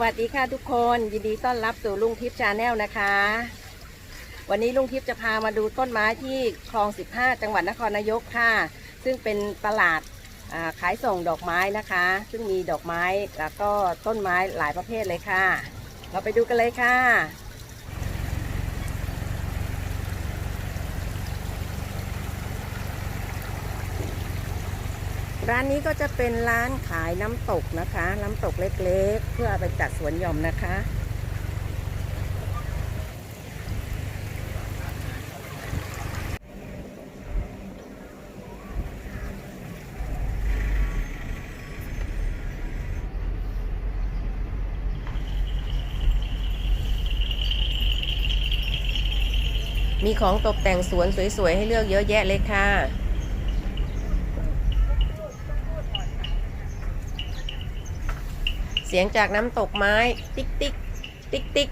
สวัสดีค่ะทุกคน ยินดีต้อนรับสู่ลุงทิพย์ชาแนลนะคะ วันนี้ลุงทิพย์จะพามาดูต้นไม้ที่คลอง 15 จังหวัดนครนายกค่ะ ซึ่งเป็นตลาดขายส่งดอกไม้นะคะ ซึ่งมีดอกไม้แล้วก็ต้นไม้หลายประเภทเลยค่ะ เราไปดูกันเลยค่ะ ร้านนี้ก็จะเป็นร้านขายน้ำตกนะคะ น้ำตกเล็กๆ เพื่อไปจัดสวนหย่อมนะคะ มีของตกแต่งสวนสวยๆ ให้เลือกเยอะแยะเลยค่ะ เสียงจากน้ำตกไม้ ติ๊กติ๊กติ๊กติ๊ก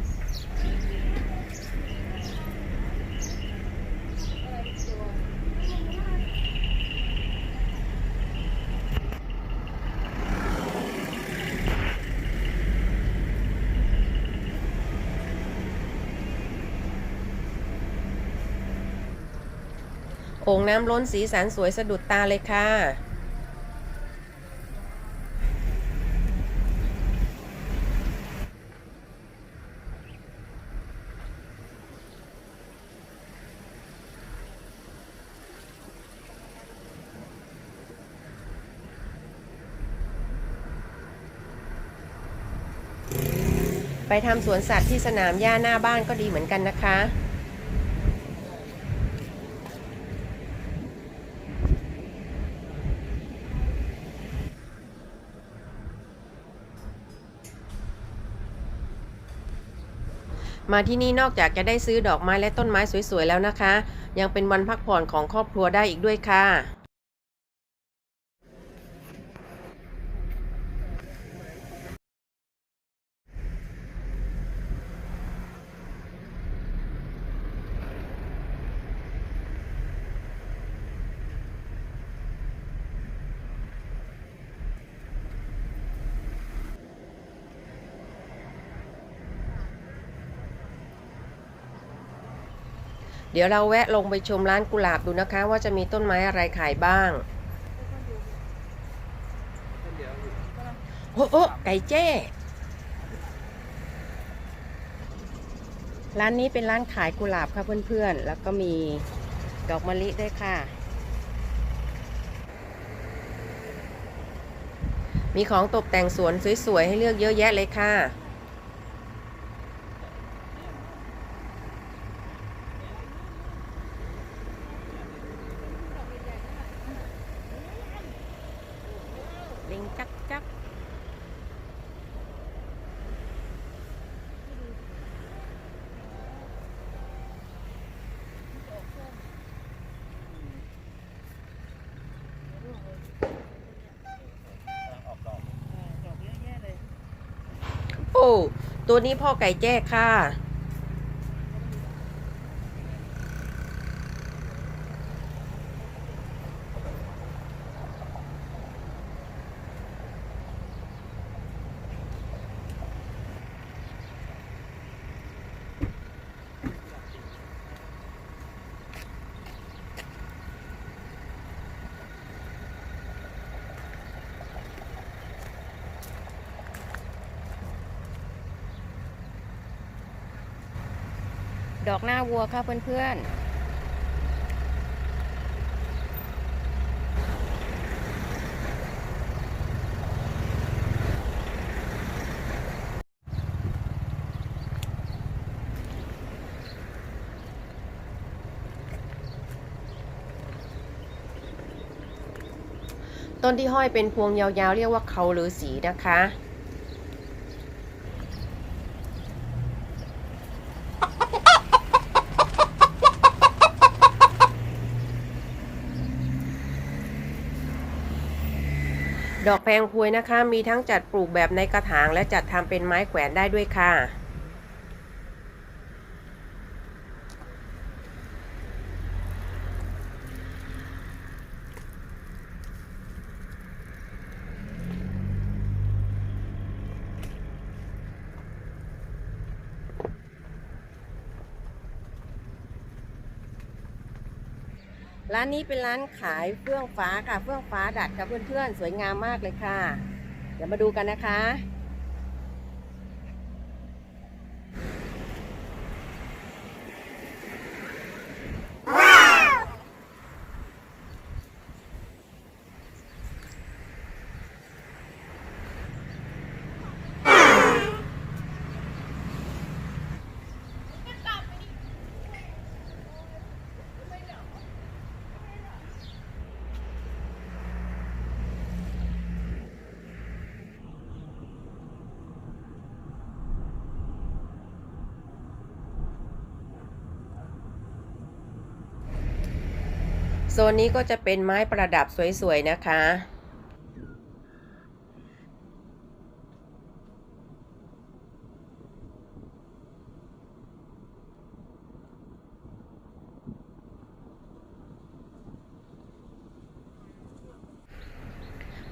โอ่งน้ำล้นสีสันสวยสะดุดตาเลยค่ะ ทำสวนสัตว์ที่สนามหญ้าหน้าบ้านก็ดีเหมือนกันนะคะ มาที่นี่นอกจากจะได้ซื้อดอกไม้และต้นไม้สวยๆแล้วนะคะ ยังเป็นวันพักผ่อนของครอบครัวได้อีกด้วยค่ะ เดี๋ยวเราแวะลงไปชมร้านกุหลาบดูนะคะ ว่าจะมีต้นไม้อะไรขายบ้าง โอ้โอ้ไก่เจ้ ร้านนี้เป็นร้านขายกุหลาบค่ะเพื่อนๆ แล้วก็มีดอกมะลิด้วยค่ะ มีของตกแต่งสวนสวยๆ ให้เลือกเยอะแยะเลยค่ะ ตัวนี้พ่อไก่แจ้ค่ะ ดอกหน้าวัวค่ะเพื่อนๆต้นที่ห้อยเป็นพวงยาวๆ เรียกว่าเขาหรือสีนะคะ ดอกแพงพวยนะคะ มีทั้งจัดปลูกแบบในกระถางและจัดทำเป็นไม้แขวนได้ด้วยค่ะ ร้านนี้เป็นร้านขายเฟื่องฟ้าค่ะ เฟื่องฟ้าดัดค่ะเพื่อนๆ สวยงามมากเลยค่ะ เดี๋ยวมาดูกันนะคะ โซนนี้ก็จะเป็นไม้ประดับสวยๆนะคะ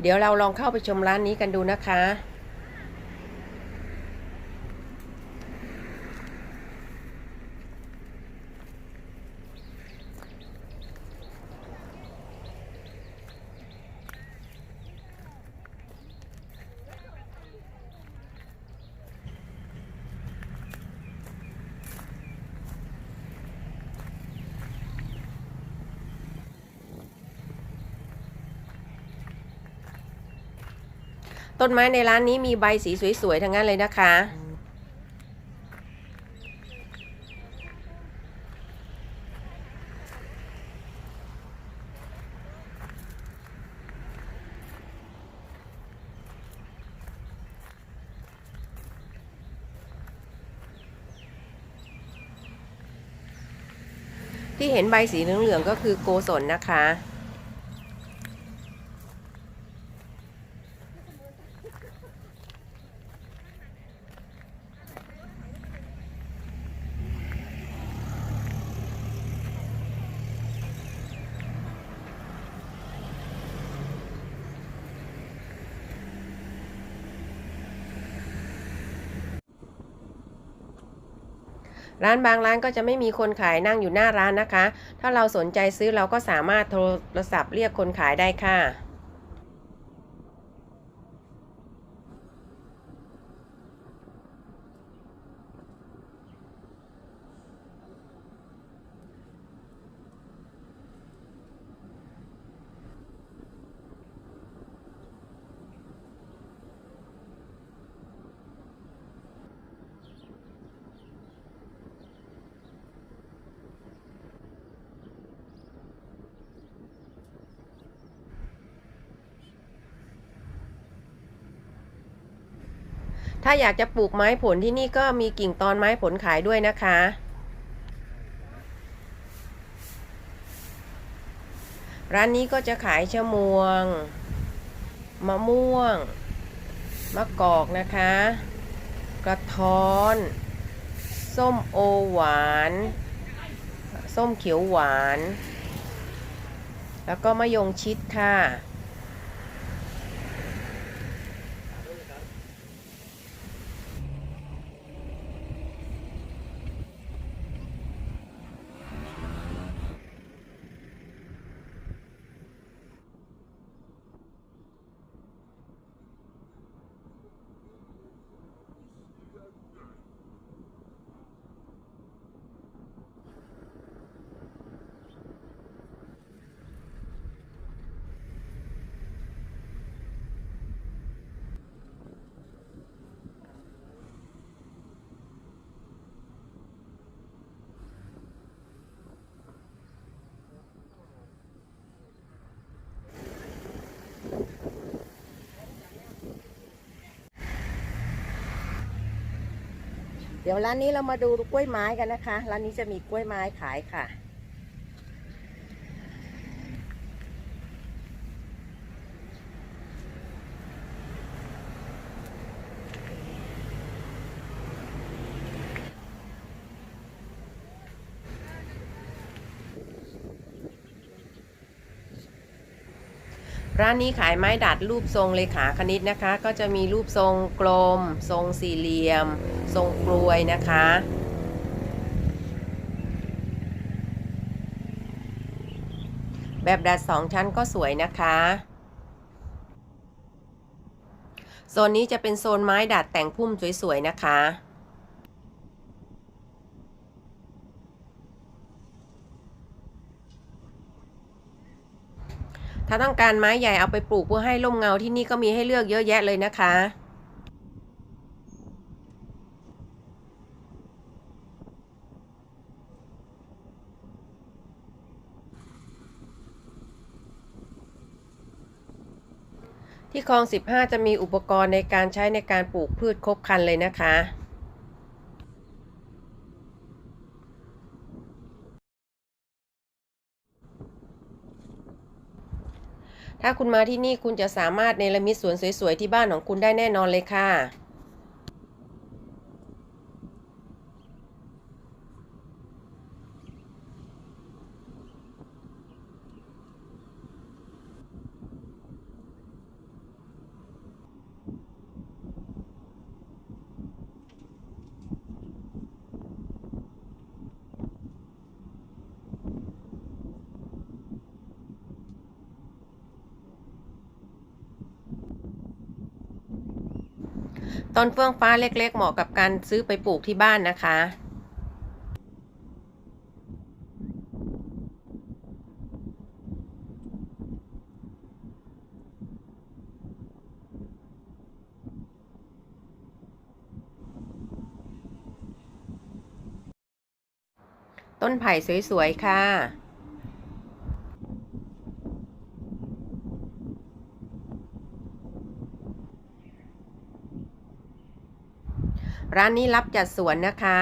เดี๋ยวเราลองเข้าไปชมร้านนี้กันดูนะคะ ต้นไม้ในร้านนี้มีใบสีสวยๆทั้งนั้นเลยนะคะ ที่เห็นใบสีเหลืองๆก็คือโกศลนะคะ ร้านบางร้านก็จะไม่มีคนขายนั่งอยู่หน้าร้านนะคะ ถ้าเราสนใจซื้อเราก็สามารถโทรศัพท์เรียกคนขายได้ค่ะ ถ้าอยากจะปลูกไม้ผลที่นี่ก็มีกิ่งตอนไม้ผลขายด้วยนะคะ ร้านนี้ก็จะขายชะมวง มะม่วง มะกอกนะคะ กระท้อน ส้มโอหวาน ส้มเขียวหวาน แล้วก็มะยงชิดค่ะ เดี๋ยวร้านนี้เรามาดูกล้วยไม้กันนะคะ ร้านนี้จะมีกล้วยไม้ขายค่ะ ร้านนี้ขายไม้ดัดรูปทรงเลขาคณิตนะคะ ก็จะมีรูปทรงกลม ทรงสี่เหลี่ยม ทรงกลวยนะคะ แบบดัดสองชั้นก็สวยนะคะโซนนี้จะเป็นโซนไม้ดัดแต่งพุ่มสวยๆนะคะ ถ้าต้องการไม้ใหญ่เอาไปปลูกเพื่อให้ร่มเงาที่นี่ก็มีให้เลือกเยอะแยะเลยนะคะที่คลอง 15 จะมีอุปกรณ์ในการใช้ในการปลูกพืชครบครันเลยนะคะ ถ้าคุณมาที่นี่คุณจะสามารถเนรมิตสวนสวยๆที่บ้านของคุณได้แน่นอนเลยค่ะ ต้นเฟื่องฟ้าเล็ก ๆ เหมาะกับการซื้อไปปลูกที่บ้านนะคะ ต้นไผ่สวย ๆ ค่ะ ร้านนี้รับจัดสวนนะคะ